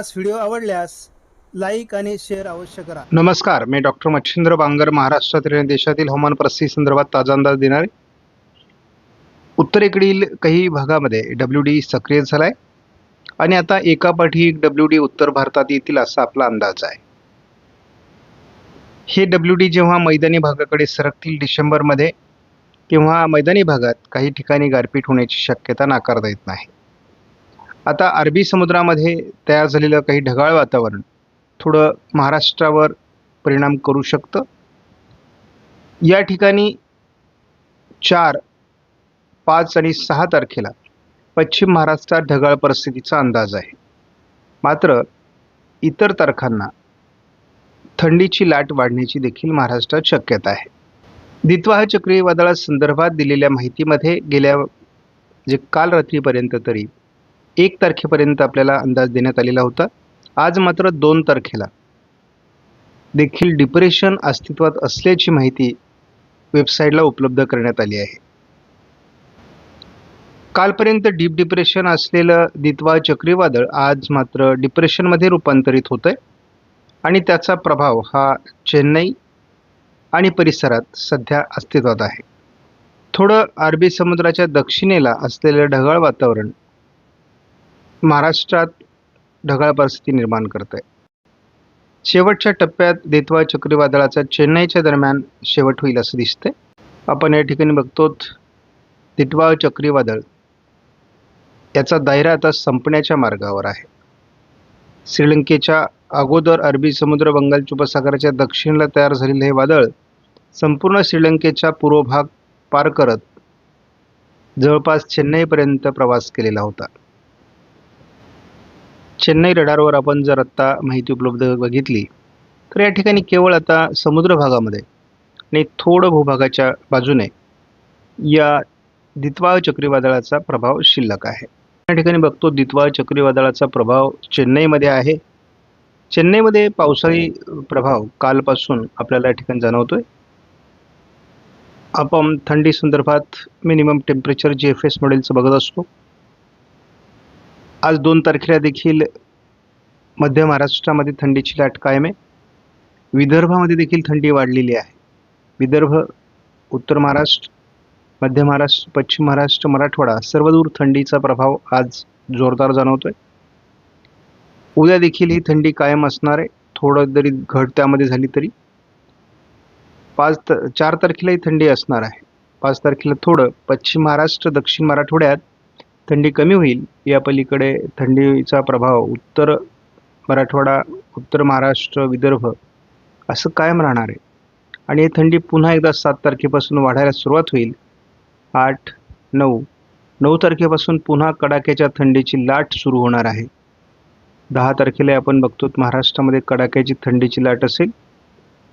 आपणास व्हिडिओ आवडल्यास लाईक आणि शेअर अवश्य करा. नमस्कार मी डॉक्टर मच्छिंद्र बांगर महाराष्ट्रातील आणि देशातील हवामान परिस्थिती संदर्भात ताजा अंदाज देणार. आहे. उत्तरेकडील काही भागामध्ये डब्ल्यू डी सक्रिय झाला आहे आणि आता एकापाठी एक डब्ल्यू डी उत्तर भारतात येतील असा आपला अंदाज आहे. हे डब्ल्यू डी जेव्हा मैदानी भागाकडे सरकतील डिसेंबरमध्ये तेव्हा मैदानी भागात काही ठिकाणी गारपीट होण्याची शक्यता नाकारता येत नाही. आता अरबी समुद्रामध्ये तयार झालेलं काही ढगाळ वातावरण थोडं महाराष्ट्रावर परिणाम करू शकतं? या ठिकाणी चार पाच आणि सहा तारखेला पश्चिम महाराष्ट्रात ढगाळ परिस्थितीचा अंदाज आहे. मात्र इतर तारखांना थंडीची लाट वाढण्याची देखील महाराष्ट्रात शक्यता आहे. दित्वाह चक्रीवादळासंदर्भात दिलेल्या माहितीमध्ये गेल्या जे काल रात्रीपर्यंत तरी एक तारखेपर्यंत आपल्याला अंदाज देण्यात आलेला होता. आज मात्र दोन तारखेला. देखील डिप्रेशन अस्तित्वात असल्याची माहिती वेबसाईटला उपलब्ध करण्यात आली आहे. कालपर्यंत डीप डिप्रेशन असलेलं दित्वा चक्रीवादळ आज मात्र डिप्रेशनमध्ये रूपांतरित होत आहे आणि त्याचा प्रभाव हा चेन्नई आणि परिसरात सध्या अस्तित्वात आहे. थोडं अरबी समुद्राच्या दक्षिणेला असलेलं ढगाळ वातावरण महाराष्ट्रात ढगाळ परिस्थिती निर्माण करत आहे शेवटच्या टप्प्यात देतवा चक्रीवादळाचा चेन्नईच्या दरम्यान शेवट होईल असं दिसतंय. आपण या ठिकाणी बघतो दिटवा चक्रीवादळ याचा दायरा आता संपण्याच्या मार्गावर आहे. श्रीलंकेच्या अगोदर अरबी समुद्र बंगालच्या उपसागराच्या दक्षिणेला तयार झालेलं हे वादळ संपूर्ण श्रीलंकेचा पूर्व भाग पार करत जवळपास चेन्नईपर्यंत प्रवास केलेला होता. चेन्नई रडारवर आपण जर आत्ता माहिती उपलब्ध बघितली तर या ठिकाणी केवळ आता समुद्र भागामध्ये आणि थोडं भूभागाच्या बाजूने या दित्वा चक्रीवादळाचा प्रभाव शिल्लक आहे. या ठिकाणी बघतो दित्वा चक्रीवादळाचा प्रभाव चेन्नईमध्ये आहे. चेन्नईमध्ये पावसाळी प्रभाव कालपासून आपल्याला या ठिकाणी जाणवतोय. आपण थंडी संदर्भात minimum temperature G F S मॉडेलचं बघत असतो. आज दोन तारखेला देखील मध्य महाराष्ट्रामध्ये थंडीची लाट कायम आहे. विदर्भामध्ये देखील थंडी वाढलेली आहे. विदर्भ उत्तर महाराष्ट्र मध्य महाराष्ट्र पश्चिम महाराष्ट्र मराठवाडा सर्वदूर थंडीचा प्रभाव आज जोरदार जाणवतोय. उद्या देखील ही थंडी कायम असणार आहे. थोडं जरी घट त्यामध्ये झाली तरी. पाच त चार तारखेलाही थंडी असणार आहे. पाच तारखेला थोडं पश्चिम महाराष्ट्र दक्षिण मराठवाड्यात थंडी कमी होईल या पलीकडे थंडीचा प्रभाव उत्तर मराठवाडा उत्तर महाराष्ट्र विदर्भ असं कायम राहणार आहे. आणि ही थंडी पुन्हा एकदा सात तारखेपासून वाढायला सुरुवात होईल. आठ नऊ नऊ तारखेपासून पुन्हा कडाक्याच्या थंडीची लाट सुरू होणार आहे. दहा तारखेला आपण बघतो महाराष्ट्रामध्ये कडाक्याची थंडीची लाट असेल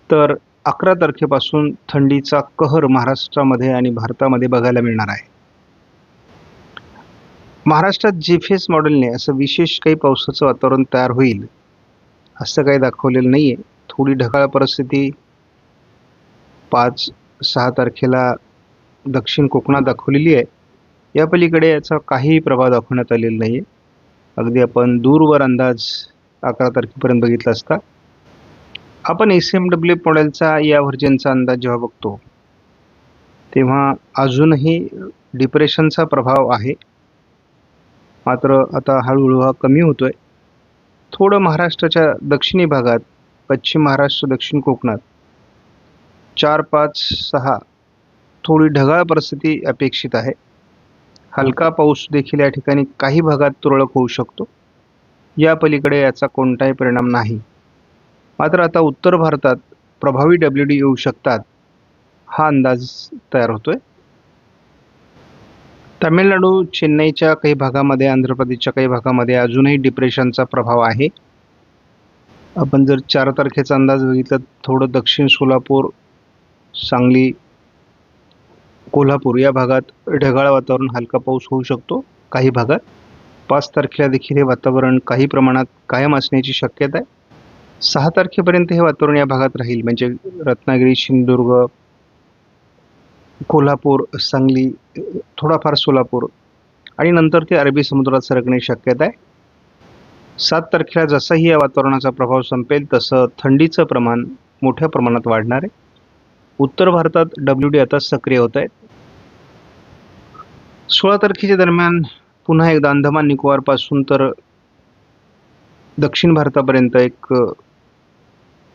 तर अकरा तारखेपासून थंडीचा कहर महाराष्ट्रामध्ये आणि भारतामध्ये बघायला मिळणार आहे. महाराष्ट्रात जीफेस मॉडेलने असं विशेष काही पावसाचं वातावरण तयार होईल असं काही दाखवलेलं नाही आहे थोडी ढगाळ परिस्थिती पाच सहा तारखेला दक्षिण कोकणात दाखवलेली आहे. या पलीकडे याचा काहीही प्रभाव दाखवण्यात आलेला नाही आहे अगदी आपण दूरवर अंदाज अकरा तारखेपर्यंत बघितला असता. आपण एस एम डब्ल्यू मॉडेलचा या व्हर्जनचा अंदाज जेव्हा बघतो तेव्हा अजूनही डिप्रेशनचा प्रभाव आहे. मात्र आता हळूहळू हा कमी होतोय. थोडं महाराष्ट्राच्या दक्षिणी भागात पश्चिम महाराष्ट्र दक्षिण कोकणात चार पाच सहा थोडी ढगाळ परिस्थिती अपेक्षित आहे. हलका पाऊस देखील या ठिकाणी काही भागात तुरळक होऊ शकतो. या पलीकडे याचा कोणताही परिणाम नाही. मात्र आता उत्तर भारतात प्रभावी डब्ल्यू डी येऊ शकतात हा अंदाज तयार होतोय. तामिळनाडू चेन्नईच्या काही भागामध्ये आंध्र प्रदेशच्या काही भागामध्ये अजूनही डिप्रेशनचा प्रभाव आहे. आपण जर चार तारखेचा अंदाज बघितला थोडं दक्षिण सोलापूर सांगली कोल्हापूर या भागात ढगाळ वातावरण हलका पाऊस होऊ शकतो काही भागात. पाच तारखेला देखील हे वातावरण काही प्रमाणात कायम असण्याची शक्यता आहे. सहा तारखेपर्यंत हे वातावरण या भागात राहील म्हणजे रत्नागिरी सिंधुदुर्ग कोल्हापूर सांगली थोडाफार सोलापूर. आणि नंतर ते अरबी समुद्रात सरकण्याची शक्यता आहे. सात तारखेला जसाही या वातावरणाचा प्रभाव संपेल तसं थंडीचं प्रमाण मोठ्या प्रमाणात वाढणार आहे. उत्तर भारतात डब्ल्यू डी आता सक्रिय होत आहेत. सोळा तारखेच्या दरम्यान पुन्हा एकदा अंदमान निकोबारपासून तर दक्षिण भारतापर्यंत एक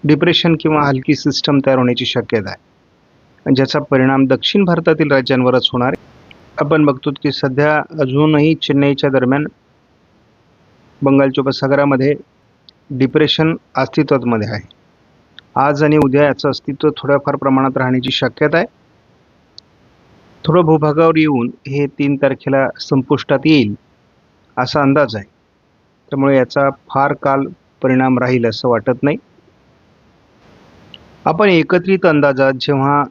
डिप्रेशन किंवा हलकी सिस्टम तयार होण्याची शक्यता आहे. ज्याचा परिणाम दक्षिण भारतातील राज्यांवरच होणार आहे. आपण बघतो की सध्या अजूनही चेन्नईच्या दरम्यान बंगालच्या उपसागरामध्ये डिप्रेशन अस्तित्वामध्ये आहे. आज आणि उद्या याचं अस्तित्व थोड्याफार प्रमाणात राहण्याची शक्यता आहे. थोडं भूभागावर येऊन हे तीन तारखेला संपुष्टात येईल असा अंदाज आहे. त्यामुळे याचा फार काल परिणाम राहील असं वाटत नाही. आपण एकत्रित अंदाजात जेव्हा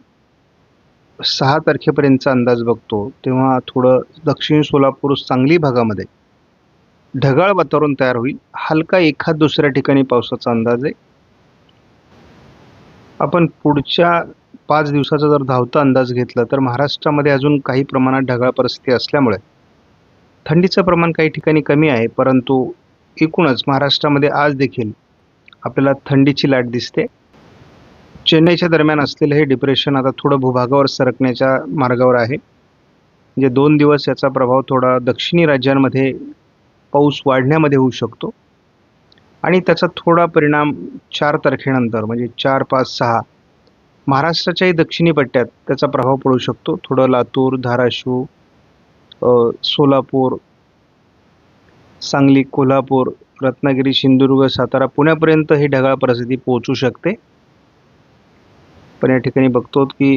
सहा तारखेपर्यंतचा अंदाज बघतो तेव्हा थोडं दक्षिण सोलापूर सांगली भागामध्ये ढगाळ वातावरण तयार होईल. हलका एखाद दुसऱ्या ठिकाणी पावसाचा अंदाज आहे. आपण पुढच्या पाच दिवसाचा जर धावता अंदाज घेतला तर महाराष्ट्रामध्ये अजून काही प्रमाणात ढगाळ परिस्थिती असल्यामुळे थंडीचं प्रमाण काही ठिकाणी कमी आहे परंतु एकूणच महाराष्ट्रामध्ये आज देखील आपल्याला थंडीची लाट दिसते. चेन्नईच्या दरम्यान असलेलं हे डिप्रेशन आता थोडं भूभागावर सरकण्याच्या मार्गावर आहे. म्हणजे दोन दिवस याचा प्रभाव थोडा दक्षिणी राज्यांमध्ये पाऊस वाढण्यामध्ये होऊ शकतो. आणि त्याचा थोडा परिणाम चार तारखेनंतर म्हणजे चार पाच सहा महाराष्ट्राच्याही दक्षिणी पट्ट्यात त्याचा प्रभाव पडू शकतो. थोडं लातूर धाराशिव सोलापूर सांगली कोल्हापूर रत्नागिरी सिंधुदुर्ग सातारा पुण्यापर्यंत ही ढगाळ परिस्थिती पोहोचू शकते. आपण या ठिकाणी बघतो की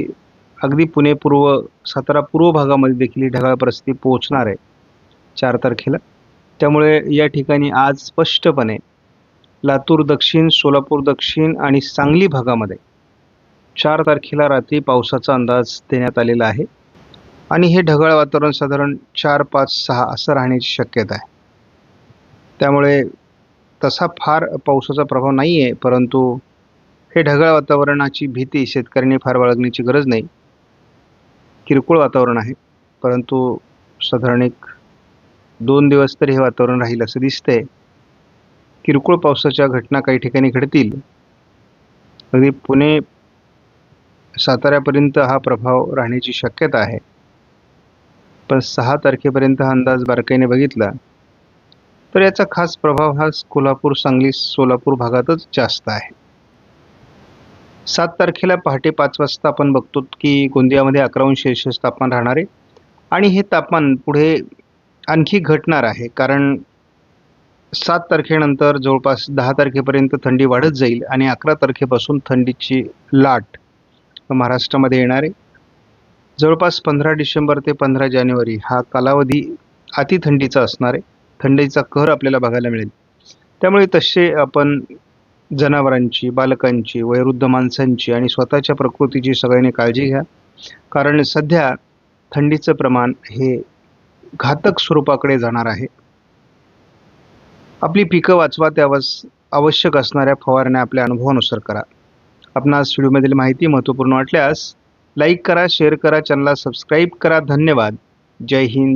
अगदी पुणे पूर्व सातारा पूर्व भागामध्ये देखील ही ढगाळ परिस्थिती पोहोचणार आहे चार तारखेला. त्यामुळे या ठिकाणी आज स्पष्टपणे लातूर दक्षिण सोलापूर दक्षिण आणि सांगली भागामध्ये चार तारखेला रात्री पावसाचा अंदाज देण्यात आलेला आहे. आणि हे ढगाळ वातावरण साधारण चार पाच सहा असं राहण्याची शक्यता आहे. त्यामुळे तसा फार पावसाचा प्रभाव नाही आहे परंतु हे ढगाळ वातावरणाची भीती शेतकऱ्यांनी फार बाळगण्याची गरज नाही. किरकोळ वातावरण आहे परंतु साधारण एक दोन दिवस तरी हे वातावरण राहील असं दिसतंय. किरकोळ पावसाच्या घटना काही ठिकाणी घडतील. अगदी पुणे साताऱ्यापर्यंत हा प्रभाव राहण्याची शक्यता आहे. पण सहा तारखेपर्यंत हा अंदाज बारकाईने बघितला तर याचा खास प्रभाव हा कोल्हापूर सांगली सोलापूर भागातच जास्त आहे. सात तारखेला पहाटे पाच वाजता आपण बघतो की गोंदियामध्ये अकरा अंश तापमान राहणार आहे. आणि हे तापमान पुढे आणखी घटणार आहे कारण सात तारखेनंतर जवळपास दहा तारखेपर्यंत थंडी वाढत जाईल आणि अकरा तारखेपासून थंडीची लाट महाराष्ट्रामध्ये येणार आहे. जवळपास पंधरा डिसेंबर ते पंधरा जानेवारी हा कालावधी अतिथंडीचा असणार आहे. थंडीचा कहर आपल्याला बघायला मिळेल. त्यामुळे तसे आपण जनावरांची बालकांची वयोवृद्ध माणसांची आणि स्वतःच्या प्रकृतीची सगळ्यांनी काळजी घ्या. कारण सध्या थंडीचं प्रमाण हे घातक स्वरूपाकडे जाणार आहे. आपली पिकं वाचवा त्यावस आवश्यक असणाऱ्या फवारण्या आपल्या अनुभवानुसार करा. आपणास व्हिडिओमधील माहिती महत्त्वपूर्ण वाटल्यास लाईक करा शेअर करा चॅनलला सबस्क्राईब करा. धन्यवाद. जय हिंद.